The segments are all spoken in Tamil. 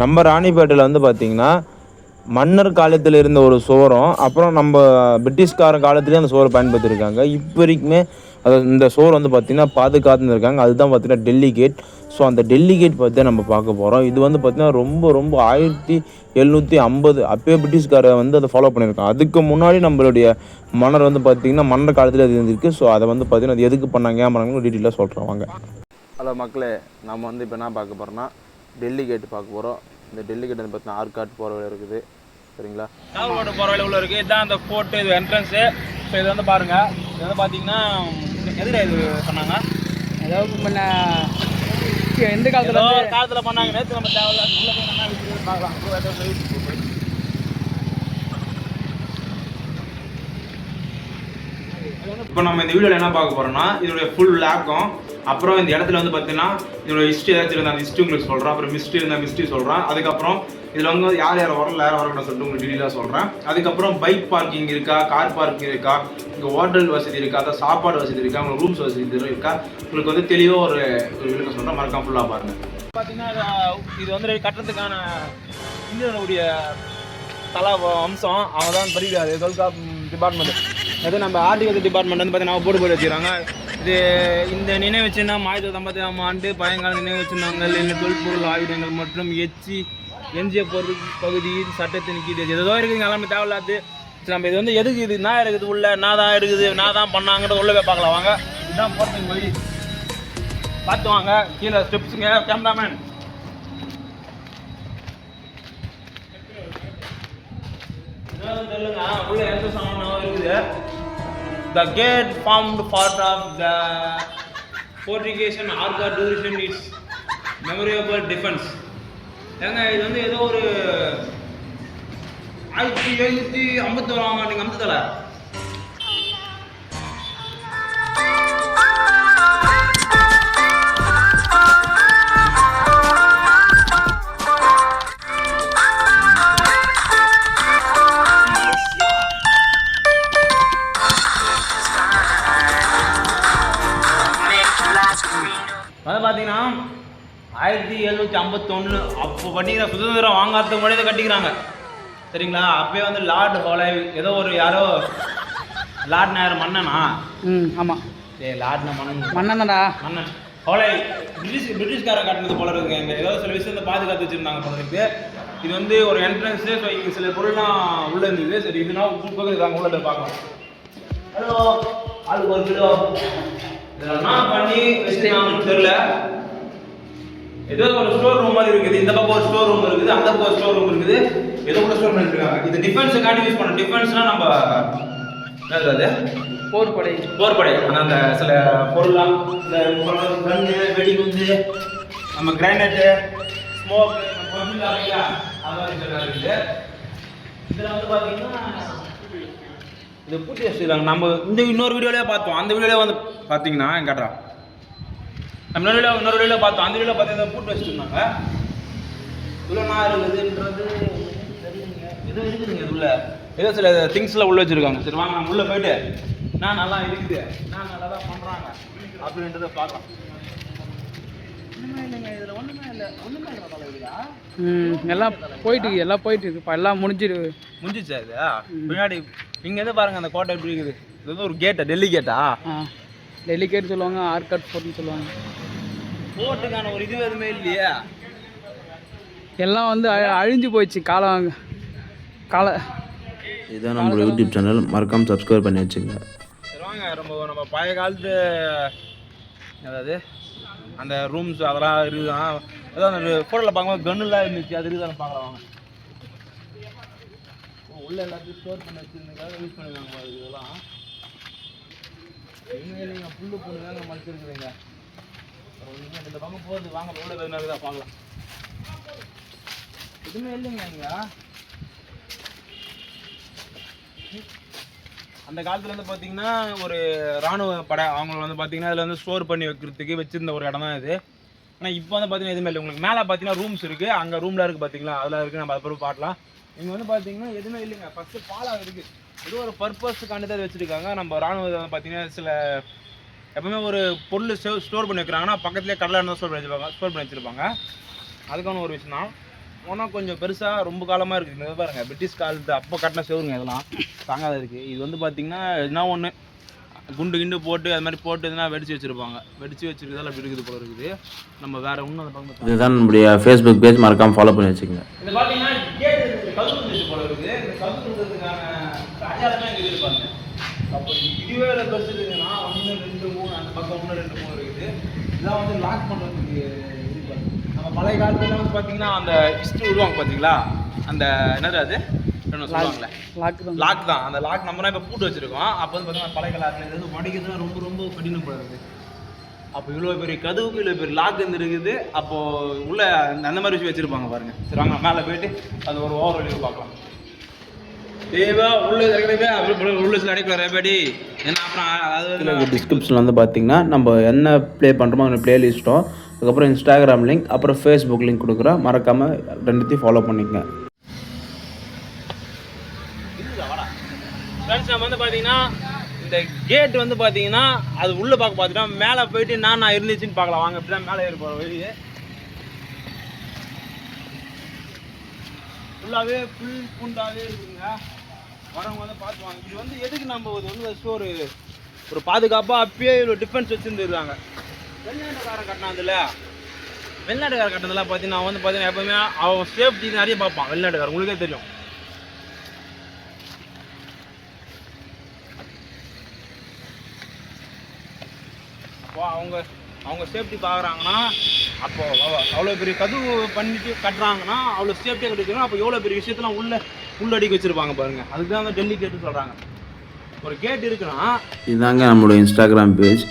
நம்ம ராணிப்பேட்டையில் வந்து பார்த்திங்கன்னா மன்னர் காலத்தில் இருந்த ஒரு சோரம் அப்புறம் நம்ம பிரிட்டிஷ்கார காலத்துலேயும் அந்த சோறை பயன்படுத்தியிருக்காங்க. இப்போ வரைக்குமே அது இந்த சோறு வந்து பார்த்திங்கன்னா பாதுகாத்துன்னு இருக்காங்க அதுதான் பார்த்திங்கன்னா டெல்லி கேட். ஸோ அந்த டெல்லி கேட் பற்றி தான் நம்ம பார்க்க போகிறோம் இது வந்து பார்த்திங்கன்னா ரொம்ப ரொம்ப ஆயிரத்தி எழுநூற்றி ஐம்பது அப்போயே பிரிட்டிஷ்காரை வந்து அதை ஃபாலோ பண்ணியிருக்காங்க. அதுக்கு முன்னாடி நம்மளுடைய மன்னர் வந்து பார்த்திங்கன்னா மன்னர் காலத்தில் அது இருந்திருக்கு. ஸோ அதை வந்து பார்த்திங்கன்னா அது எதுக்கு பண்ணாங்க ஏன் பண்ணாங்கன்னு டீட்டெயிலாக சொல்கிறோம் வாங்க. ஹலோ மக்களே. நம்ம வந்து இப்போ என்ன பார்க்க போகிறோம்னா டெல்லி கேட் பார்க்க போகிறோம் இந்த டெல்லி கேட் வந்து பார்த்தீங்கன்னா ஆர்காட் போகிற வழி இருக்குது. சரிங்களா? காவலோட போகிற வழி உள்ள இருக்குது இதுதான் அந்த ஃபோர்ட்டு இது என்ட்ரன்ஸு ஸோ இது வந்து பாருங்கள் இது வந்து பார்த்தீங்கன்னா எதிர இது சொன்னாங்க? அதாவது முன்ன எந்த காலத்துல காலத்தில் பண்ணாங்க. நேற்று நம்ம தேவையில்ல உள்ள போய் பார்க்கலாம். இப்போ நம்ம இந்த வீடியோவில் என்ன பார்க்க போறோம்னா இதோடைய ஃபுல் லேக்கும் அப்புறம் இந்த இடத்துல வந்து பார்த்தீங்கன்னா இதோட ஹிஸ்ட்ரி ஏதாச்சும் இருந்தால் அந்த ஹிஸ்ட்ரி உங்களுக்கு சொல்கிறேன் அப்புறம் மிஸ்ட்ரி இருந்தால் மிஸ்ட்ரி சொல்கிறேன் அதுக்கப்புறம் இதில் வந்து யார் யார் வரல யார் வரக்கூடாது சொல்லிட்டு உங்களுக்கு டீட்டெயிலாக சொல்கிறேன் அதுக்கப்புறம் பைக் பார்க்கிங் இருக்கா கார் பார்க்கிங் இருக்கா இங்கே ஹோட்டல் வசதி இருக்கா அதாவது சாப்பாடு வசதி இருக்கா உங்களுக்கு ரூம்ஸ் வசதி இருக்கா உங்களுக்கு வந்து தெளிவாக ஒரு ஒரு விளக்கம் சொல்கிறேன் மறக்காம ஃபுல்லாக பாருங்கள் பார்த்தீங்கன்னா இது வந்து கட்டுறதுக்கான இந்தியனுடைய தலா அம்சம். அவங்க தான் படிக்கிறாரு தொல்காப் டிபார்ட்மெண்ட் அது நம்ம ஆர்டிகல் டிபார்ட்மெண்ட் வந்து பார்த்தீங்கன்னா போர்டு போட்டு வச்சுக்கிறாங்க இது இந்த நினைவு சின்னம் ஆயிரத்தி தொள்ளாயிரத்தி ஆண்டு பழங்கால நினைவு சின்னங்கள் தொல்பொருள் ஆயுதங்கள் மற்றும் எச்சி எஞ்சிய பொருள் பகுதியின் சட்டத்தின் கீழ் ஏதோ இருக்குதுங்க எல்லாமே தேவையில்லாது. சரி நம்ம இது வந்து எதுக்கு இது? நான் இருக்குது உள்ள நான் தான் இருக்குது நான் தான் பண்ணாங்கன்றது உள்ளவே போய் பார்க்கலாம். வாங்க. இதுதான் போகிறதுக்கு வழி. பார்த்து வாங்க. கீழே ஸ்டெப்ஸுங்க கேமராமேன் உள்ள எந்த சாமானும் இருக்குது. The gate formed part of the fortification Arga duration its memorable defense. ஏங்க இது வந்து ஏதோ ஒரு ஆயிரத்தி எழுநூத்தி ஐம்பத்தி ஓராம் ஆண்டுங்க அமுத்தல ஐம்பத்தொன்று அப்போ பண்ணிக்கிற சுதந்திரம் வாங்காததுக்கு முன்னாடி கட்டிக்கிறாங்க. சரிங்களா? அப்பயே வந்து லார்ட் ஹோலை ஏதோ ஒரு யாரோ லார்ட் நேர் மன்னனா? ம் ஆமாம் ஏ லார்ட்ன மன்னன். மன்னன் தான்டா. மன்னன். ஹோலை பிரிட்டிஷ் பிரிட்டிஷ்காரன் கட்டினது போல இருக்குங்க இந்த ஏதோ சில விஷயத்தை பாதுகாத்து வச்சுருந்தாங்க போல இது வந்து ஒரு என்ட்ரன்ஸு ஸோ இங்கே சில பொருள்லாம் உள்ளே இருந்தது. சரி இதுனா உட்பகுதி நாங்கள் உள்ள பார்க்கலாம் ஹலோ ஆளுக்கு ஒரு கிலோ. இதெல்லாம் பண்ணி வச்சுருந்தாங்கன்னு தெரியல. ஏதோ ஒரு ஸ்டோர் ரூம் மாதிரி இருக்குது. இந்த பக்கம் ஒரு ஸ்டோர் ரூம் இருக்குது அந்த பக்கம் ஸ்டோர் ரூம் இருக்குது. ஏதோ கூட ஸ்டோர் பண்ணிருக்காங்க. இது டிஃபென்ஸுக்காண்டி யூஸ் பண்ண டிஃபென்ஸ்னா நம்ம என்னது அது? போர் படை. போர்படை ஆனா அந்த சில பொருள்லாம் இந்த கண்ணு வெடிகுண்டு நம்ம கிரைனட்டு ஸ்மோக் அதெல்லாம் இருக்குது இதில் வந்து பார்த்தீங்கன்னா இது பூட்டி வச்சுருக்காங்க நம்ம இந்த இன்னொரு வீடியோலயே பார்த்தோம். அந்த வீடியோலயே வந்து பார்த்தீங்கன்னா கேட்டா நம்ம வீடியோ இன்னொரு வீடியோல பார்த்தோம். அந்த வீடியோல பார்த்தீங்கன்னா பூட்டு வச்சுருந்தாங்க. இவ்வளோ நான் இருக்குதுன்றது தெரியலைங்க. ஏதோ இருக்குதுங்க இது உள்ள ஏதோ சில திங்ஸ்லாம் உள்ள வச்சிருக்காங்க. சரி வாங்க நம்ம உள்ள போயிட்டு நான் நல்லா இருக்குது நான் நல்லா தான் பண்ணுறாங்க அப்படின்றத பார்க்கலாம். எல்லாம் போயிட்டு எல்லாம் போயிட்டு இருக்கு. எல்லாம் முடிஞ்சிரு. முடிஞ்சிச்சா இது? பின்னாடி இங்கே எது பாருங்க அந்த கோட்டை எப்படி இருக்குது. இது வந்து ஒரு கேட்டா டெல்லி கேட்டா ஆ. டெலிகேட் சொல்லுவாங்க ஆர்காட் ஃபோர்ட்னு சொல்லுவாங்க. போட்டுக்கான ஒரு இது எதுவுமே இல்லையா. எல்லாம் வந்து அழ- அழிஞ்சு போயிடுச்சு காலம் கால இதுதான் நம்மளோட யூடியூப் சேனல் மறக்காமல் சப்ஸ்கிரைப் பண்ணி வச்சுங்க வாங்க நம்ம நம்ம பழைய காலத்து அதாவது அந்த ரூம்ஸ் அதெல்லாம் இருக்குதான். அதான் அந்த ஃபோட்டோவில் பார்க்கும்போது கன்னுலாம் இருந்துச்சு. அது இருக்குதான்னு பார்க்கலாம் வாங்க. உள்ள எல்லாத்தையும் ஸ்டோர் பண்ணி வச்சிருந்ததுக்காக யூஸ் பண்ணிருக்காங்க இதெல்லாம். எங்க இல்லைங்க புல்லு புல்லு தாங்க மறைச்சிருக்குதுங்க இந்த பக்கம் வாங்க உள்ள போய் என்ன பார்க்கலாம் எதுவுமே இல்லைங்க இங்க அந்த காலத்துல வந்து பாத்தீங்கன்னா ஒரு ராணுவ படை அவங்களை வந்து பாத்தீங்கன்னா அதில் வந்து ஸ்டோர் பண்ணி வைக்கிறதுக்கு வச்சிருந்த ஒரு இடம் தான் இது. ஆனா இப்போ வந்து பாத்தீங்கன்னா எதுவுமே இல்லை. உங்களுக்கு மேல பாத்தீங்கன்னா ரூம்ஸ் இருக்கு. அங்க ரூம்ல இருக்கு பாத்தீங்களா? அதுல இருக்கு. நம்ம அப்புறம் பாட்டலாம் இங்க வந்து பாத்தீங்கன்னா எதுவுமே இல்லைங்க. ஃபர்ஸ்ட் பாலாக இருக்கு. ஏதோ ஒரு பர்பஸ்க்காண்டி தான் வச்சிருக்காங்க. நம்ம ராணுவத்தை வந்து பாத்தீங்கன்னா சில எப்பவுமே ஒரு பொருள் ஸ்டோர் பண்ணி வைக்கிறாங்கன்னா பக்கத்துலேயே கடலை இருந்தால் ஸ்டோர் பண்ணி வச்சிருப்பாங்க ஸ்டோர் பண்ணி வச்சிருப்பாங்க. அதுக்கான ஒரு விஷயம் தான். போனால் கொஞ்சம் பெருசாக ரொம்ப காலமாக இருக்குது இங்க பாருங்க பிரிட்டிஷ் காலத்து அப்போ கட்டின செவருங்க இதெல்லாம். தாங்காத இருக்குது இது வந்து பார்த்தீங்கன்னா என்ன ஒன்று குண்டு கிண்டு போட்டு அது மாதிரி போட்டு எதுனா வெடிச்சு வச்சுருப்பாங்க. வெடிச்சு வச்சுருக்கதால அப்படி இருக்குது போல இருக்குது. நம்ம வேற ஒன்றும் அதை பார்க்க இதுதான் நம்முடைய ஃபேஸ்புக் பேஜ் மறக்காமல் ஃபாலோ பண்ணி வச்சுக்கோங்க. இந்த பார்த்தீங்கன்னா கேட் இருக்குது கதவு இருந்துச்சு போல இருக்குது. இந்த இருக்கிறதுக்கான அடையாளமே இருப்பாங்க அப்போ இதுவே இல்லை பெருசு இருக்குன்னா ஒன்று ரெண்டு மூணு அந்த பக்கம் ஒன்று ரெண்டு மூணு இருக்குது. இதான் வந்து லாக் பண்ணுறதுக்கு நம்ம பழைய காலத்துல வந்து பார்த்தீங்கன்னா அந்த ஹிஸ்ட்ரி விடுவாங்க பார்த்தீங்களா அந்த என்னது அது? சொல்லுவாங்களே லாக்கு தான். லாக் தான். அந்த லாக் நம்ம இப்போ பூட்டு வச்சிருக்கோம். அப்போ வந்து பார்த்தீங்கன்னா பழைய காலத்தில் இது வந்து உடைக்கிறதுலாம் ரொம்ப ரொம்ப கடினப்படுறது அப்போ இவ்வளோ பெரிய கதவுக்கு இவ்வளோ பெரிய லாக் இருந்துருக்குது அப்போ உள்ள அந்த மாதிரி விஷயம் வச்சிருப்பாங்க பாருங்க. சரி வாங்க மேலே போயிட்டு அது ஒரு ஓவர் வெளியே பார்க்கலாம். டிஸ்கிரிப்ஷனில் வந்து பார்த்தீங்கன்னா நம்ம என்ன ப்ளே பண்ணுறோமோ அந்த ப்ளேலிஸ்ட்டோ அதுக்கப்புறம் இன்ஸ்டாகிராம் லிங்க் அப்புறம் ஃபேஸ்புக் லிங்க் கொடுக்குறோம். மறக்காமல் ரெண்டுத்தையும் ஃபாலோ பண்ணிக்கங்க. ஃப்ரெண்ட்ஸ் நம்ம வந்து பார்த்தீங்கன்னா இந்த கேட் வந்து பார்த்தீங்கன்னா அது உள்ளே பார்க்க பார்த்துட்டோம். மேலே போயிட்டு நான் நான் இருந்துச்சுன்னு பார்க்கலாம். வாங்க இப்படி தான் மேலே ஏறி போகிறோம் வெளியே ஃபுல்லாகவே ஃபுல் பூண்டாகவே இருக்குங்க. வரவங்க வந்து பார்த்துவாங்க இது வந்து எதுக்கு நம்ம இது வந்து ஃபஸ்ட்டு ஒரு ஒரு பாதுகாப்பாக அப்பயே இவ்வளோ டிஃபென்ஸ் வச்சுருந்துருக்காங்க. வெளிநாட்டுக்காரன் கட்டினாதுல வெளிநாட்டுக்காரன் கட்டினதெல்லாம் பார்த்தீங்கன்னா அவன் வந்து பார்த்தீங்கன்னா எப்பவுமே அவன் சேஃப்டி நிறைய பார்ப்பான். வெளிநாட்டுக்காரன் உங்களுக்கே தெரியும். அப்போ அவங்க அவங்க சேஃப்டி பார்க்குறாங்கன்னா அப்போ அவ்வளோ பெரிய கதவு பண்ணிட்டு கட்டுறாங்கன்னா அவ்வளோ சேஃப்டியாக கட்டிக்கணும் அப்போ எவ்வளோ பெரிய விஷயத்தெல்லாம் உள்ள உள்ளடிக்க வச்சிருப்பாங்க பாருங்க. அதுக்கு தான் டெல்லி கேட்டு சொல்கிறாங்க ஒரு கேட் இருக்குன்னா இதுதாங்க நம்மளோட இன்ஸ்டாகிராம் பேஜ்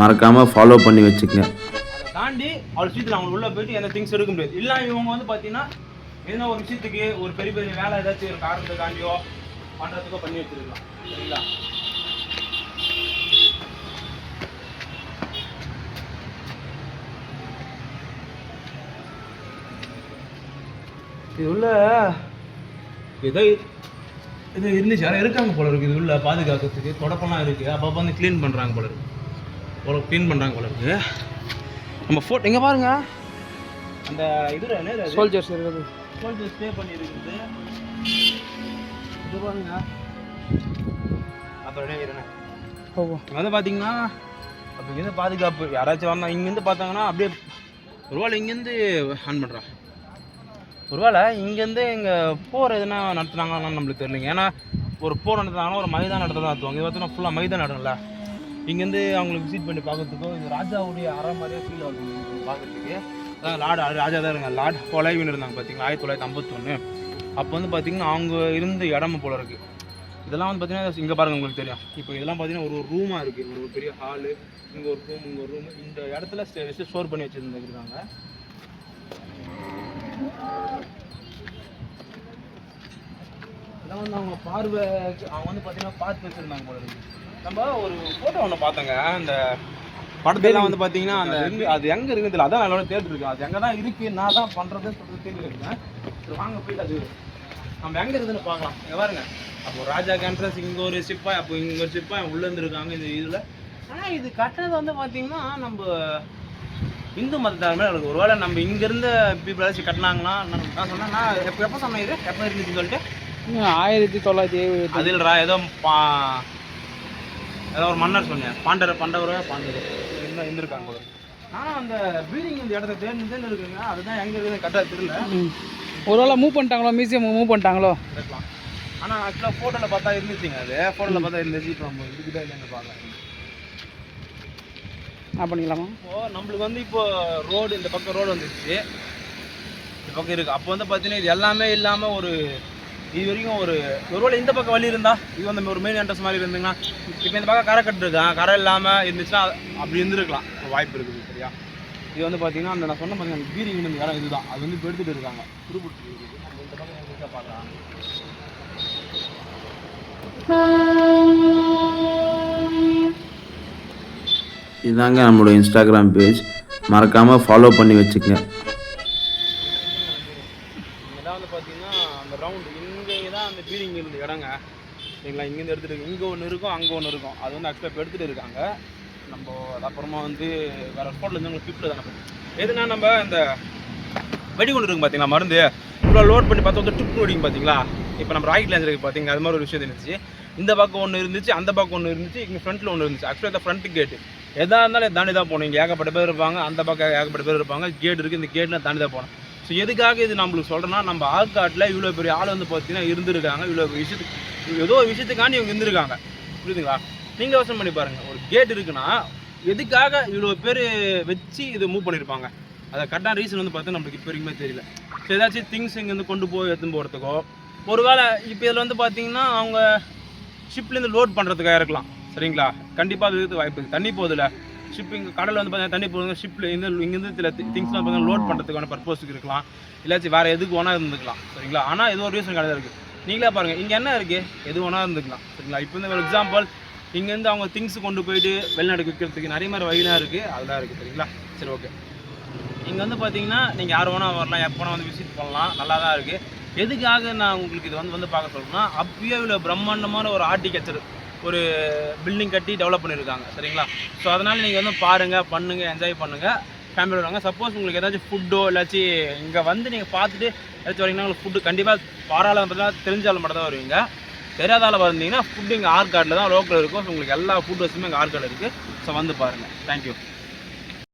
மறக்காமல் ஃபாலோ பண்ணி வச்சுக்கங்க. அதை தாண்டி அவ்வளோ விஷயத்தில் அவங்க உள்ள போயிட்டு எந்த திங்ஸ் எடுக்க முடியாது. இல்லை இவங்க வந்து பார்த்தீங்கன்னா எதனா ஒரு விஷயத்துக்கு ஒரு பெரிய பெரிய வேலை ஏதாச்சும் ஒரு காரணத்துக்காண்டியோ பண்ணுறதுக்கோ பண்ணி வச்சிருக்கலாம். சரிங்களா? இது உள்ள ஏதோ இது இருந்துச்சு யாரும் இருக்காங்க போல இருக்கு. இது உள்ள பாதுகாக்கிறதுக்கு தொடப்பெல்லாம் இருக்கு. அப்பப்போ வந்து க்ளீன் பண்ணுறாங்க போல இருக்கு. போல க்ளீன் பண்ணுறாங்க போல இருக்கு. நம்ம ஃபோட்டோ எங்கே பாருங்க. அந்த இது என்ன சோல்ஜர்ஸ் இருக்குது. ஃபோட்டோ ஸ்டே பண்ணியிருக்குது. இது பாருங்க. ஓ வந்து பார்த்தீங்கன்னா அப்போ இங்கேருந்து பாதுகாப்பு யாராச்சும் வந்தா இங்கேருந்து பார்த்தாங்கன்னா அப்படியே ஒருவேளை இங்கேருந்து ஆன் பண்ணுறான் ஒருவேளை இங்கேருந்து இங்கே போர் எதுனா நடத்துனாங்கன்னு நம்மளுக்கு தெரியலைங்க. ஏன்னா ஒரு போர் நடத்துனாங்கன்னா ஒரு மைதான நடத்த தான் நடத்துவாங்க இது பார்த்தீங்கன்னா ஃபுல்லாக மைதான நடம்ல இங்கேருந்து அவங்களுக்கு விசிட் பண்ணி பார்க்கறதுக்கோ இது ராஜாவுடைய அறை மாதிரியே ஃபீல் ஆகும் பார்க்குறதுக்கு. அதான் லார்டு ராஜா தான் இருங்க லார்ட் கொலைவின் இருந்தாங்க பார்த்தீங்களா? ஆயிரத்தி தொள்ளாயிரத்தி ஐம்பத்தொன்று அப்போ வந்து பார்த்தீங்கன்னா அவங்க இருந்த இடம் போல இருக்குது இதெல்லாம் வந்து பார்த்தீங்கன்னா இங்கே பாருங்க உங்களுக்கு தெரியும். இப்போ இதெல்லாம் பார்த்தீங்கன்னா ஒரு ஒரு ரூமாக இருக்குது ஒரு ஒரு பெரிய ஹாலு இங்கே ஒரு ரூம் இங்கே ஒரு ரூம் இந்த இடத்துல ஸ்டோர் பண்ணி வச்சுருந்துருக்காங்க இதெல்லாம் வந்து அவங்க பார்வை அவங்க வந்து பார்த்தீங்கன்னா பார்த்து வச்சுருந்தாங்க போல நம்ம ஒரு ஃபோட்டோ ஒன்று பார்த்தோங்க. அந்த படத்தையெல்லாம் வந்து பார்த்தீங்கன்னா அந்த அது எங்கே இருக்குது அதான் நல்லா தேடிருக்கேன் அது எங்கே தான் இருக்குது நான் தான் பண்ணுறதுன்னு சொல்லிட்டு தேடிருக்கேன் சரி வாங்க போயிட்டு அது. நம்ம எங்கே இருக்குதுன்னு பார்க்கலாம். இங்கே பாருங்க. அப்போ ராஜா கேன்ட்ரஸ் இங்கே ஒரு சிப்பாய் அப்போ இங்கே ஒரு சிப்பாய் உள்ளே இருந்திருக்காங்க இந்த இதில். ஆனால் இது கட்டினது வந்து பார்த்தீங்கன்னா நம்ம இந்து மதத்தார் மாதிரி இருக்கு. ஒருவேளை நம்ம இங்கேருந்து பீப்புள் ஏதாச்சும் கட்டினாங்கன்னா நான் நான் சொன்னேன் நான் எப்போ எப்போ சொன்னேன் இது? எப்போ இருந்துச்சுன்னு சொல்லிட்டு? ஆயிரத்தி தொள்ளாயிரத்தி எழுபத்தி அதில்ரா ஏதோ பா ஏதோ ஒரு மன்னர் சொன்னேன் பாண்டர் பண்டவரோ பாண்டவர் இருந்தா இருந்திருக்காங்க போல ஆனால் அந்த பீடிங் இந்த இடத்த தேர்ந்து தேர்ந்து இருக்குங்க. அதுதான் எங்கே இருக்குது கரெக்டாக தெரியல. ஒருவேளை மூவ் பண்ணிட்டாங்களோ மியூசியம் மூவ் பண்ணிட்டாங்களோ? இருக்கலாம். ஆனால் ஆக்சுவலாக ஃபோட்டோவில் பார்த்தா இருந்துச்சுங்க அது. ஃபோட்டோவில் பார்த்தா இருந்துச்சு. இப்போ நம்ம இருக்குதா இல்லைன்னு பார்க்கலாம் என்ன பண்ணிக்கலாமா? இப்போ நம்மளுக்கு வந்து இப்போ ரோடு இந்த பக்கம் ரோடு வந்துருச்சு. இந்த பக்கம் இருக்கு. அப்போ வந்து பார்த்தீங்கன்னா இது எல்லாமே இல்லாமல் ஒரு இது வரைக்கும் ஒரு ஒருவேளை இந்த பக்கம் வழி இருந்தா இது வந்து ஒரு மெயின் என்ட்ரன்ஸ் மாதிரி இருந்துங்கன்னா இப்போ இந்த பக்கம் கரை கட்டிருக்கான் கரை இல்லாமல் இருந்துச்சுன்னா அப்படி இருந்திருக்கலாம். வாய்ப்பு இருக்குது சரியா? இது வந்து பார்த்தீங்கன்னா அந்த நான் சொன்ன பார்த்தீங்கன்னா பீரிங் இந்த இடம் இதுதான். அது வந்து இப்போ எடுத்துட்டு இருக்காங்க. துருப்பிட்டு இந்த பக்கம் பார்க்கலாம் இதுதாங்க நம்மளோட இன்ஸ்டாகிராம் பேஜ் மறக்காமல் ஃபாலோ பண்ணி வச்சுக்கங்க இங்கதான் வந்து பார்த்தீங்கன்னா அந்த ரவுண்டு இங்கே தான் அந்த பீடிங் இருந்த இடங்க சரிங்களா இங்கேருந்து எடுத்துகிட்டு இங்கே ஒன்று இருக்கும் அங்கே ஒன்று இருக்கும். அது வந்து ஆக்சுவலாக இப்போ எடுத்துகிட்டு இருக்காங்க. நம்ம அது அப்புறமா வந்து வேறு ஸ்பாட்டில் இருந்து உங்களுக்கு ஃபிஃப்டில் தானே எதுனா நம்ம இந்த வெடிகுண்டு இருக்கும் பார்த்தீங்களா மருந்து? இவ்வளோ லோட் பண்ணி பார்த்தா வந்து டுப்பு வெடிக்கும் பார்த்தீங்களா இப்போ நம்ம ராக்கெட் லேஞ்சர் பார்த்தீங்க அது மாதிரி ஒரு விஷயம் இருந்துச்சு இந்த பக்கம் ஒன்று இருந்துச்சு அந்த பக்கம் ஒன்று இருந்துச்சு இங்கே ஃப்ரண்ட்டில் ஒன்று இருந்துச்சு. ஆக்சுவலாக இந்த ஃப்ரண்ட் கேட்டு எதா இருந்தாலும் தாண்டி தான் போகணும். இங்கே ஏகப்பட்ட பேர் இருப்பாங்க அந்த பக்கம் ஏகப்பட்ட பேர் இருப்பாங்க. கேட் இருக்குது இந்த கேட்டில் தாண்டி தான் போகணும். ஸோ எதுக்காக இது நம்மளுக்கு சொல்கிறேன்னா நம்ம ஆற்காட்டில் இவ்வளோ பெரிய ஆள் வந்து பார்த்தீங்கன்னா இருந்திருக்காங்க. இவ்வளோ விஷயத்துக்கு ஏதோ ஒரு விஷயத்துக்காண்டி இவங்க இருந்திருக்காங்க. புரியுதுங்களா? நீங்கள் யோசனை பண்ணி பாருங்கள் ஒரு கேட் இருக்குன்னா எதுக்காக இவ்வளோ பேர் வச்சு இதை மூவ் பண்ணியிருப்பாங்க அதை கரெக்டான ரீசன் வந்து பார்த்தா நம்மளுக்கு இப்போ வரைக்குமே தெரியல. ஸோ ஏதாச்சும் திங்ஸ் இங்கேருந்து கொண்டு போய் எடுத்துன்னு போகிறதுக்கோ ஒரு வேளை இப்போ இதில் வந்து பார்த்தீங்கன்னா அவங்க ஷிப்லேருந்து லோட் பண்ணுறதுக்காக இருக்கலாம். சரிங்களா? கண்டிப்பாக அது இருக்கிறது வாய்ப்பு இருக்குது தண்ணி ஷிப் ஷிப்பிங் கடலில் வந்து பார்த்தீங்கன்னா தண்ணி போகுது ஷிப்பில் இங்கே இங்கேருந்து சில திங்ஸ்லாம் பார்த்தீங்கன்னா லோட் பண்ணுறதுக்கான பர்பஸுக்கு இருக்கலாம். இல்லாச்சும் வேறு எதுக்கு வேணால் இருந்துக்கலாம். சரிங்களா? ஆனால் ஏதோ ஒரு ரீசன் கிடையாது இருக்குது நீங்களே பாருங்கள் இங்கே என்ன இருக்குது எது வேணால் இருந்துக்கலாம் சரிங்களா? இப்போ இந்த ஒரு எக்ஸாம்பிள் இங்கேருந்து அவங்க திங்ஸ் கொண்டு போயிட்டு வெளிநாட்டுக்கு விற்கிறதுக்கு நிறைய மாதிரி வழிலாம் இருக்குது அதெல்லாம் இருக்குது சரிங்களா? சரி ஓகே இங்கே வந்து பார்த்தீங்கன்னா நீங்கள் யார் வேணால் வரலாம் எப்போ வேணால் வந்து விசிட் பண்ணலாம் நல்லா தான் இருக்குது எதுக்காக நான் உங்களுக்கு இது வந்து வந்து பார்க்க சொல்கிறேன்னா அப்பயே இவ்வளோ பிரம்மாண்டமான ஒரு ஆர்டிகல்ச்சர் ஒரு பில்டிங் கட்டி டெவலப் பண்ணியிருக்காங்க சரிங்களா? ஸோ அதனால் நீங்கள் வந்து பாருங்கள் பண்ணுங்கள் என்ஜாய் பண்ணுங்கள் ஃபேமிலியோட வருவாங்க. சப்போஸ் உங்களுக்கு ஏதாச்சும் ஃபுட்டோ இல்லாச்சும் இங்கே வந்து நீங்கள் பார்த்துட்டு ஏதாச்சும் வரீங்கன்னா உங்களுக்கு ஃபுட்டு கண்டிப்பாக பாராளுமன்றத்தில் தெரிஞ்சாலும் மட்டும் தான் வருவீங்க. தெரியாத ஆள் வந்தீங்கன்னா ஃபுட்டு இங்கே ஆர்கார்டில் தான் லோக்கல் இருக்கும். ஸோ உங்களுக்கு எல்லா ஃபுட் வசதியுமே இங்கே ஆர்கார்டு இருக்குது ஸோ வந்து பாருங்கள் தேங்க்யூ